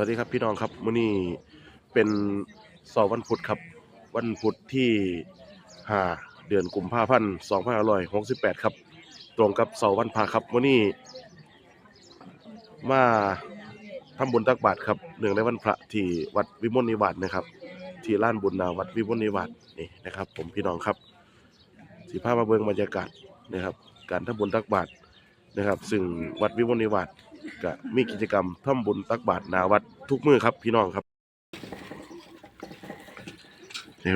วัสดีครับพี่น้องครับมื้อนี้เป็นเสาร์วันพุธครับ วันพุธที่ 5 เดือนกุมภาพันธ์2568 ครับ ตรงกับเสาร์วันพระครับมื้อนี้มาทำบุญตักบาตรครับเนื่องในวันพระที่วัดวิมลนิวาสนะครับ ที่ลานบุญนาวัดวิมลนิวาสนี่นะครับ ผมพี่น้องครับสิพามาเบิ่งบรรยากาศนะครับ การทำบุญตักบาตรนะครับ ซึ่งวัดวิมลนิวาส ก็มีกิจกรรมทำบุญตักบาตรนาวัดทุกมื้อครับพี่น้องครับ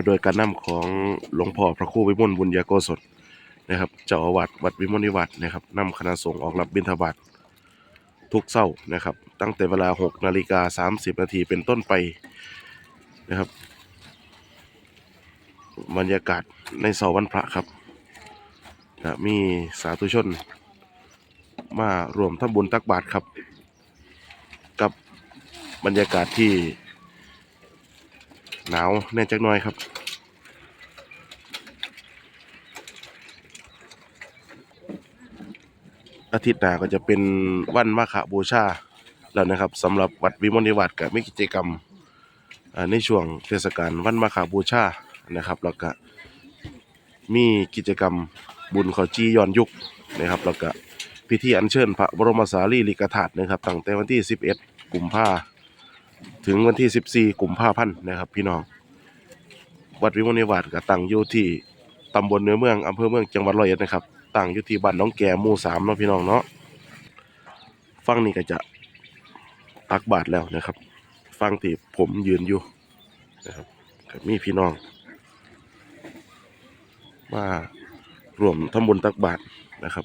โดยการนำของหลวงพ่อพระครูวิมลบุญญาโกศลนะครับเจ้าอาวาสวัดวิมลนิวัตนะครับนำคณะสงฆ์ออกรับบิณฑบาตทุกเช้านะครับ ตั้งแต่เวลา 6 นาฬิกา 30 นาทีเป็นต้นไปนะครับ บรรยากาศในเสาร์วันพระครับก็มีสาธุชน มารวมทำบุญตักบาตรครับ กับบรรยากาศที่หนาวแน่จักหน่อยครับอาทิตย์หน้าก็จะเป็นวันมาฆบูชาแล้วนะครับสำหรับวัดวิมลนิวัตกับมีกิจกรรมในช่วงเทศกาลวันมาฆบูชานะครับ แล้วก็มีกิจกรรมบุญเขาจี้ย้อนยุคนะครับแล้วก็ พิธีอัญเชิญพระบรมสารีริกธาตุนะครับตั้งแต่วันที่ 11 กุมภาถึงวันที่ 14 กุมภาพันธ์นะครับ พี่น้อง วัดวิมลนิวาสก็ตั้งอยู่ที่ตำบลเนื้อเมืองอำเภอเมืองจังหวัดร้อยเอ็ดนะครับตั้งอยู่ที่บ้านน้องแก่หมู่สามเนาะพี่น้องเนาะฟังนี่ก็จะตักบาทแล้วนะครับ ฟังที่ผมยืนอยู่นะครับก็มีพี่น้องมารวมทำบุญตักบาทนะครับ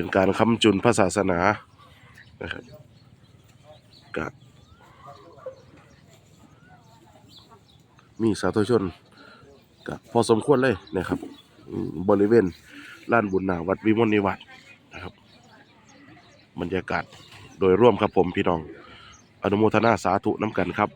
เป็นการค้ำจุนพระศาสนานะครับกะมีสาธุชนกะพอสมควรเลยนะครับ บริเวณลานบุญนาวัดวิมลนิวัตนะครับ บรรยากาศโดยร่วมครับผมพี่น้อง อนุโมทนาสาธุน้ำกันครับ